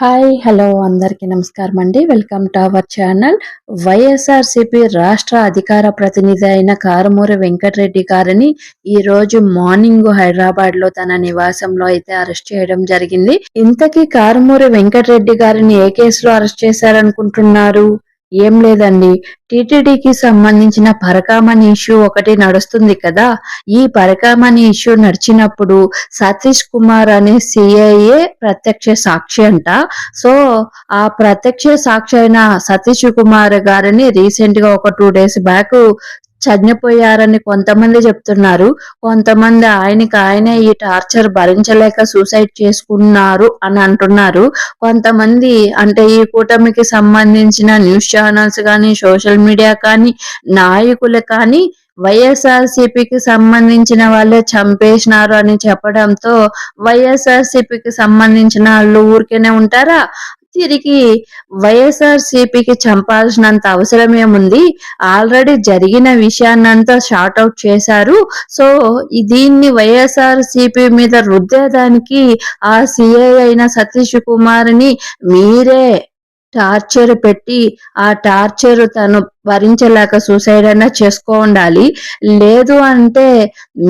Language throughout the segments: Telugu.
హాయ్ హలో అందరికీ నమస్కారం అండి. Welcome to our channel. YSRCP రాష్ట్ర అధికార ప్రతినిధి అయిన కారుమూరి వెంకటరెడ్డి గారిని ఈ రోజు మార్నింగ్ హైదరాబాద్లో తన నివాసంలో అయితే అరెస్ట్ చేయడం జరిగింది. ఇంతకీ కారుమూరి వెంకటరెడ్డి గారిని ఏ కేసులో అరెస్ట్ చేశారనుకుంటున్నారు? ఏం లేదండి. టీటీడీకి సంబంధించిన పరకామణి ఇష్యూ ఒకటి నడుస్తుంది కదా. ఈ పరకామణి ఇష్యూ నడిచినప్పుడు సతీష్ కుమార్ అనే సిఐఏ ప్రత్యక్ష సాక్షి అంట. సో ఆ ప్రత్యక్ష సాక్షి అయిన సతీష్ కుమార్ గారిని రీసెంట్గా ఒక టూ డేస్ బ్యాక్ చనిపోయారని కొంతమంది చెప్తున్నారు. కొంతమంది ఆయనకి ఆయనే ఈ టార్చర్ భరించలేక సూసైడ్ చేసుకున్నారు అని అంటున్నారు. కొంతమంది అంటే ఈ కూటమికి సంబంధించిన న్యూస్ ఛానల్స్ కానీ సోషల్ మీడియా కానీ నాయకులు కానీ వైఎస్ఆర్సీపీకి సంబంధించిన వాళ్ళే చంపేసినారు అని చెప్పడంతో వైఎస్ఆర్సీపీకి సంబంధించిన వాళ్ళు ఊరికేనే ఉంటారా? తిరిగి వైఎస్ఆర్ సిపికి చంపాల్సినంత అవసరం ఏముంది ఆల్రెడీ జరిగిన విషయాన్నంతా షార్ట్ అవుట్ చేశారు. సో దీన్ని వైఎస్ఆర్ సిపి మీద రుద్దేదానికి ఆ సిఐ అయిన సతీష్ కుమార్ని మీరే టార్చర్ పెట్టి ఆ టార్చర్ తను భరించలేక సూసైడ్ అయినా చేసుకో ఉండాలి. లేదు అంటే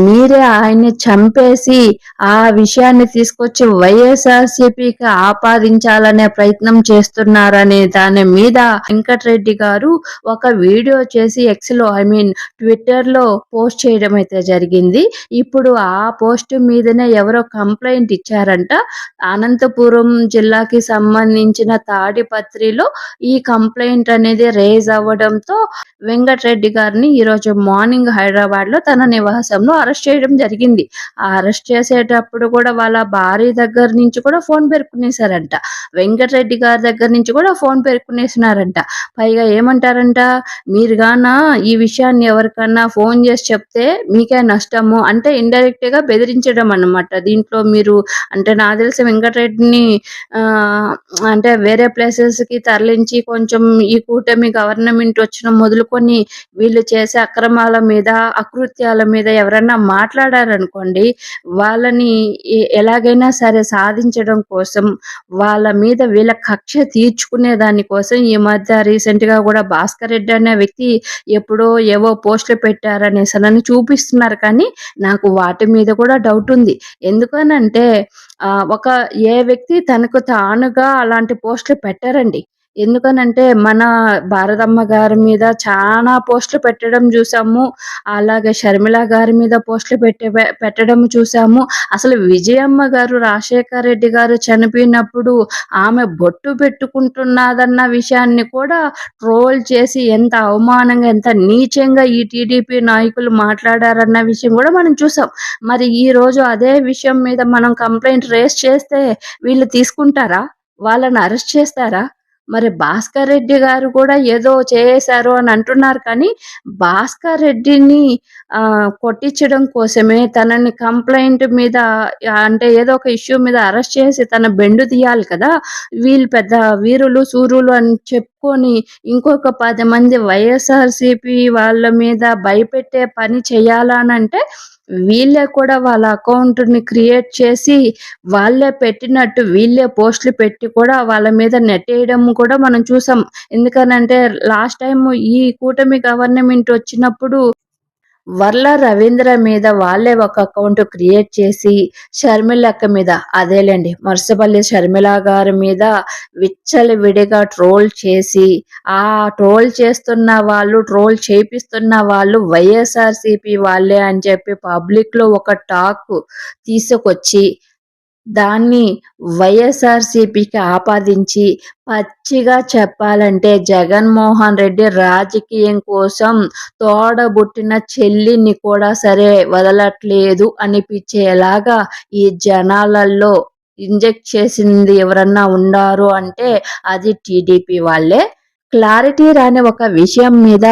మీరే ఆయన్ని చంపేసి ఆ విషయాన్ని తీసుకొచ్చి వైఎస్ఆర్సీపీకి ఆపాదించాలనే ప్రయత్నం చేస్తున్నారనే దాని మీద వెంకటరెడ్డి గారు ఒక వీడియో చేసి ఎక్స్లో ఐ మీన్ ట్విట్టర్లో పోస్ట్ చేయడం అయితే జరిగింది. ఇప్పుడు ఆ పోస్ట్ మీదనే ఎవరో కంప్లైంట్ ఇచ్చారంట. అనంతపురం జిల్లాకి సంబంధించిన తాడిపత్రిలో ఈ కంప్లైంట్ అనేది రేజ్ అవ్వడంతో వెంకటరెడ్డి గారిని ఈ రోజు మార్నింగ్ హైదరాబాద్లో తన నివాసంలో అరెస్ట్ చేయడం జరిగింది. ఆ అరెస్ట్ చేసేటప్పుడు కూడా వాళ్ళ భార్య దగ్గర నుంచి కూడా ఫోన్ పేర్కొనేశారంట వెంకటరెడ్డి గారి దగ్గర నుంచి కూడా ఫోన్ పేర్కొనేసినారంట పైగా ఏమంటారంట? మీరు గానా ఈ విషయాన్ని ఎవరికన్నా ఫోన్ చేసి చెప్తే మీకే నష్టము అంటే ఇండైరెక్ట్గా బెదిరించడం అన్నమాట. దీంట్లో మీరు అంటే నాకు తెలిసి వెంకటరెడ్డిని అంటే వేరే ప్లేసెస్కి తరలించి కొంచెం ఈ కూటమి గవర్నమెంట్ వచ్చిన మొదలుకొని వీళ్ళు చేసే అక్రమాల మీద అకృత్యాల మీద ఎవరన్నా మాట్లాడారనుకోండి వాళ్ళని ఎలాగైనా సరే సాధించడం కోసం వాళ్ళ మీద వీళ్ళ కక్ష తీర్చుకునే దానికోసం ఈ మధ్య రీసెంట్గా కూడా భాస్కర్ రెడ్డి అనే వ్యక్తి ఎప్పుడో ఏవో పోస్టులు పెట్టారనేసి అని చూపిస్తున్నారు కానీ నాకు వాటి మీద కూడా డౌట్ ఉంది. ఎందుకనంటే ఆ, ఒక ఏ వ్యక్తి తనకు తానుగా అలాంటి పోస్టులు పెట్టారండి. ఎందుకనంటే మన భారతమ్మ గారి మీద చాలా పోస్టులు పెట్టడం చూసాము. అలాగే షర్మిల గారి మీద పోస్టులు పెట్టే పెట్టడం చూసాము. అసలు విజయమ్మ గారు రాజశేఖర్ రెడ్డి గారు చనిపోయినప్పుడు ఆమె బొట్టు పెట్టుకుంటున్నదన్న విషయాన్ని కూడా ట్రోల్ చేసి ఎంత అవమానంగా ఎంత నీచంగా ఈ టీడీపీ నాయకులు మాట్లాడారన్న విషయం కూడా మనం చూసాం. మరి ఈ రోజు అదే విషయం మీద మనం కంప్లైంట్ రేస్ చేస్తే వీళ్ళు తీసుకుంటారా? వాళ్ళని అరెస్ట్ చేస్తారా? మరి భాస్కర్ రెడ్డి గారు కూడా ఏదో చేశారు అని అంటున్నారు. కానీ భాస్కర్ రెడ్డిని కొట్టించడం కోసమే తనని కంప్లైంట్ మీద అంటే ఏదో ఒక ఇష్యూ మీద అరెస్ట్ చేసి తన బెండు తీయాలి కదా. వీళ్ళు పెద్ద వీరులు సూర్యులు అని చెప్పుకొని ఇంకొక పది మంది వైఎస్ఆర్సీపీ వాళ్ళ మీద భయపెట్టే పని చేయాలనంటే వీళ్ళే కూడా వాళ్ళ అకౌంట్ని క్రియేట్ చేసి వాళ్ళే పెట్టినట్టు వీళ్ళే పోస్టులు పెట్టి కూడా వాళ్ళ మీద నెట్టేయడం కూడా మనం చూసాం. ఎందుకనంటే లాస్ట్ టైం ఈ కూటమి గవర్నమెంట్ వచ్చినప్పుడు వర్ల రవీంద్ర మీద వాళ్ళే ఒక అకౌంట్ క్రియేట్ చేసి షర్మిలక్క మీద అదేలేండి మర్సపల్లి షర్మిల గారి మీద విచ్చలి విడిగా ట్రోల్ చేసి ఆ ట్రోల్ చేస్తున్న వాళ్ళు ట్రోల్ చేపిస్తున్న వాళ్ళు వైఎస్ఆర్సీపీ వాళ్ళే అని చెప్పి పబ్లిక్లో ఒక టాక్ తీసుకొచ్చి దాన్ని వైఎస్ఆర్సీపీకి ఆపాదించి పచ్చిగా చెప్పాలంటే జగన్మోహన్ రెడ్డి రాజకీయం కోసం తోడబుట్టిన చెల్లిని కూడా సరే వదలట్లేదు అనిపించేలాగా ఈ జనాలలో ఇంజెక్ట్ చేసింది ఎవరన్నా ఉన్నారు అంటే అది టీడీపీ వాళ్ళే. క్లారిటీ రాని ఒక విషయం మీద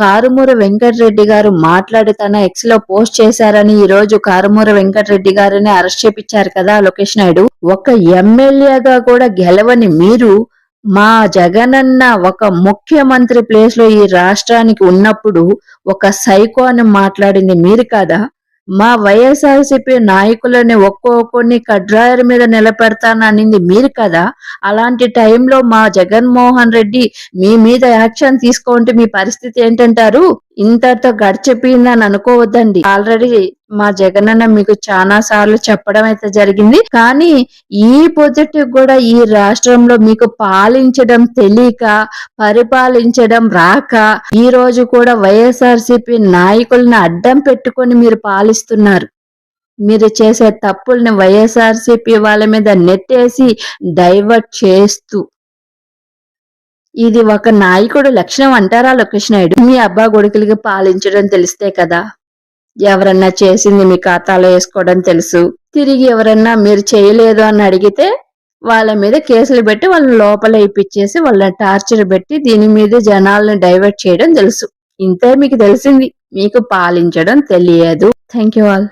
కారుమూరు వెంకటరెడ్డి గారు మాట్లాడి తన ఎక్స్లో పోస్ట్ చేశారని ఈ రోజు కారుమూరి వెంకటరెడ్డి గారిని అరెస్ట్ చేపించారు కదా లోకేష్ నాయుడు. ఒక ఎమ్మెల్యేగా కూడా గెలవని మీరు మా జగనన్న ఒక ముఖ్యమంత్రి ప్లేస్లో ఈ రాష్ట్రానికి ఉన్నప్పుడు ఒక సైకో అని మాట్లాడింది మీరు కాదా? మా వైఎస్ఆర్సీపీ నాయకులని ఒక్కొక్కరిని కడ్రాయర్ మీద నిలబెడతాననింది మీరు కదా? అలాంటి టైంలో మా జగన్మోహన్ రెడ్డి మీ మీద యాక్షన్ తీసుకోంటే మీ పరిస్థితి ఏంటంటారు? ఇంతతో గడిచిపోయిందని అనుకోవద్దండి. ఆల్రెడీ మా జగనన్న మీకు చాలా సార్లు చెప్పడం అయితే జరిగింది. కానీ ఈ పొజిటివ్ కూడా ఈ రాష్ట్రంలో మీకు పాలించడం తెలియక పరిపాలించడం రాక ఈ రోజు కూడా వైఎస్ఆర్సిపి నాయకుల్ని అడ్డం పెట్టుకొని మీరు పాలిస్తున్నారు. మీరు చేసే తప్పుల్ని వైఎస్ఆర్సిపి వాళ్ళ మీద నెట్టేసి డైవర్ట్ చేస్తూ. ఇది ఒక నాయకుడు లక్షణం అంటారా లోకేష్ మీ అబ్బా కొడుకులకి పాలించడం తెలిస్తే కదా? ఎవరన్నా చేసింది మీ ఖాతాలో వేసుకోవడం తెలుసు. తిరిగి ఎవరన్నా మీరు చేయలేదు అని అడిగితే వాళ్ళ మీద కేసులు పెట్టి వాళ్ళని లోపల ఇప్పించేసి వాళ్ళని టార్చర్ పెట్టి దీని మీద జనాలను డైవర్ట్ చేయడం తెలుసు. ఇంతే మీకు తెలిసింది. మీకు పాలించడం తెలియదు. Thank you all.